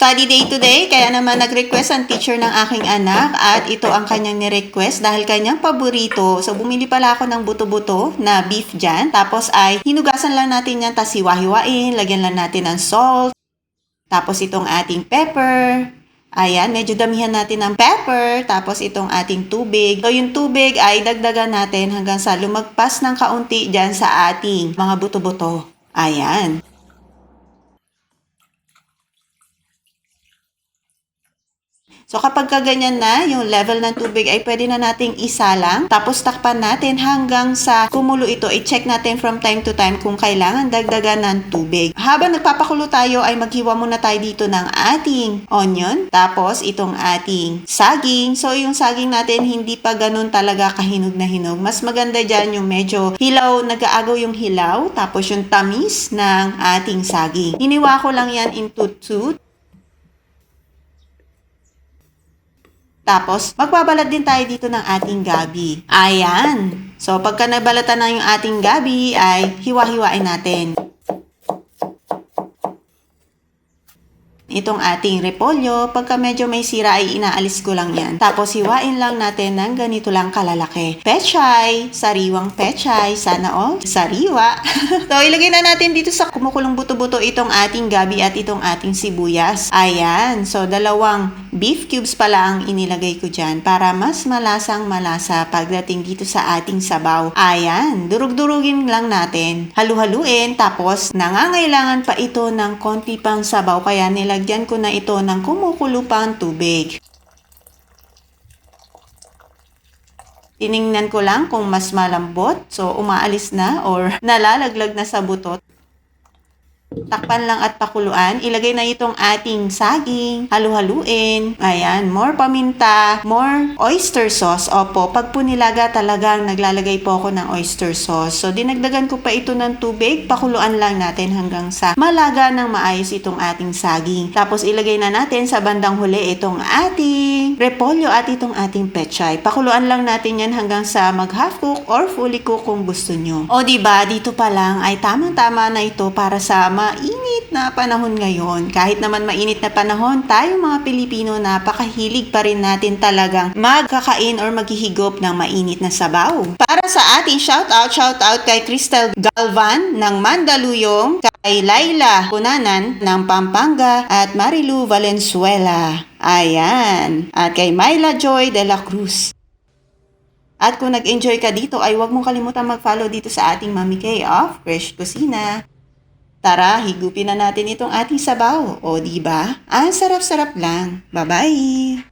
Study day today, kaya naman nag-request ang teacher ng aking anak at ito ang kanyang ni-request dahil kanyang paborito. So, bumili pala ako ng buto-buto na beef dyan. Tapos ay hinugasan lang natin yan, tapos hiwa-hiwain, lagyan lang natin ng salt. Tapos itong ating pepper. Ayan, medyo damihan natin ng pepper. Tapos itong ating tubig. So, yung tubig ay dagdagan natin hanggang sa lumagpas ng kaunti dyan sa ating mga buto-buto. Ayan. So kapag kaganyan na, yung level ng tubig ay pwede na nating isalang. Tapos takpan natin hanggang sa kumulo ito. I-check natin from time to time kung kailangan dagdagan ng tubig. Habang nagpapakulo tayo ay maghiwa muna tayo dito ng ating onion. Tapos itong ating saging. So yung saging natin hindi pa ganun talaga kahinog na hinog. Mas maganda dyan yung medyo hilaw, nag-aagaw yung hilaw. Tapos yung tamis ng ating saging. Hiniwa ko lang yan into two Tapos, magbabalad din tayo dito ng ating gabi. Ayan. So, pagka nabalatan na yung ating gabi, ay hiwa-hiwain natin. Itong ating repolyo, pagka medyo may sira ay inaalis ko lang yan. Tapos hiwain lang natin ng ganito lang kalalaki. Pechay, sariwang pechay, sana all sariwa. so ilagay na natin dito sa kumukulong buto-buto itong ating gabi at itong ating sibuyas. Ayan, so dalawang beef cubes pala ang inilagay ko dyan para mas malasang malasa pagdating dito sa ating sabaw. Ayan, durug-durugin lang natin. Halu-haluin, tapos nangangailangan pa ito ng konti pang sabaw kaya nilagyan ko na ito ng kumukulo pang tubig. Tiningnan ko lang kung mas malambot, so umaalis na or nalalaglag na sa butot. Takpan lang at pakuluan. Ilagay na itong ating saging. Halu-haluin. Ayan, more paminta, more oyster sauce. Opo, pag po nilaga talagang naglalagay po ako ng oyster sauce. So, dinagdagan ko pa ito ng tubig. Pakuluan lang natin hanggang sa malaga ng maayos itong ating saging. Tapos, ilagay na natin sa bandang huli itong ating repolyo at itong ating pechay. Pakuluan lang natin yan hanggang sa mag half cook or fully cook kung gusto nyo. O, di ba dito pa lang ay tamang-tama na ito para sa mainit na panahon ngayon. Kahit naman mainit na panahon, tayo mga Pilipino napakahilig pa rin natin talagang magkakain or maghihigop ng mainit na sabaw. Para sa ating shoutout, shoutout kay Crystal Galvan ng Mandaluyong, kay Laila Punanan ng Pampanga at Marilu Valenzuela. Ayan. At kay Myla Joy de la Cruz. At kung nag-enjoy ka dito ay huwag mong kalimutan mag-follow dito sa ating Mami K of Fresh Kusina. Tara, higupin na natin itong ating sabaw. O, di ba? Ang sarap-sarap lang. Bye-bye!